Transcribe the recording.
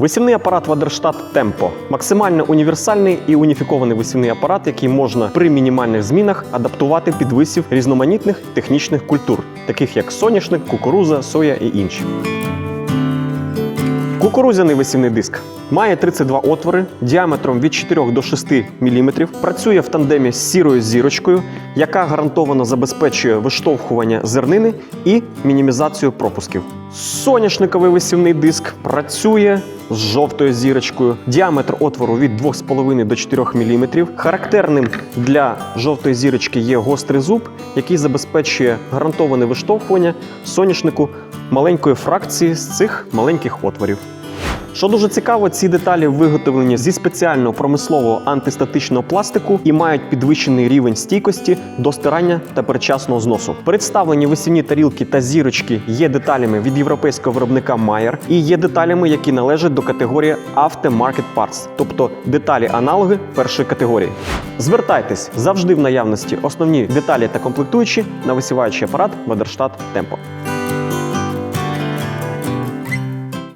Висівний апарат Вадерштат Темпо максимально універсальний і уніфікований висівний апарат, який можна при мінімальних змінах адаптувати під висів різноманітних технічних культур, таких як соняшник, кукуруза, соя і інші. Кукурудзяний висівний диск має 32 отвори діаметром від 4 до 6 мм, працює в тандемі з сірою зірочкою, яка гарантовано забезпечує виштовхування зернини і мінімізацію пропусків. Соняшниковий висівний диск працює з жовтою зірочкою, діаметр отвору від 2,5 до 4 мм. Характерним для жовтої зірочки є гострий зуб, який забезпечує гарантоване виштовхування соняшнику маленької фракції з цих маленьких отворів. Що дуже цікаво, ці деталі виготовлені зі спеціального промислового антистатичного пластику і мають підвищений рівень стійкості до стирання та передчасного зносу. Представлені висівні тарілки та зірочки є деталями від європейського виробника Mayer і є деталями, які належать до категорії Aftermarket Parts, тобто деталі аналоги першої категорії. Звертайтесь завжди в наявності основні деталі та комплектуючі на висіваючий апарат Ведерштат Темпо.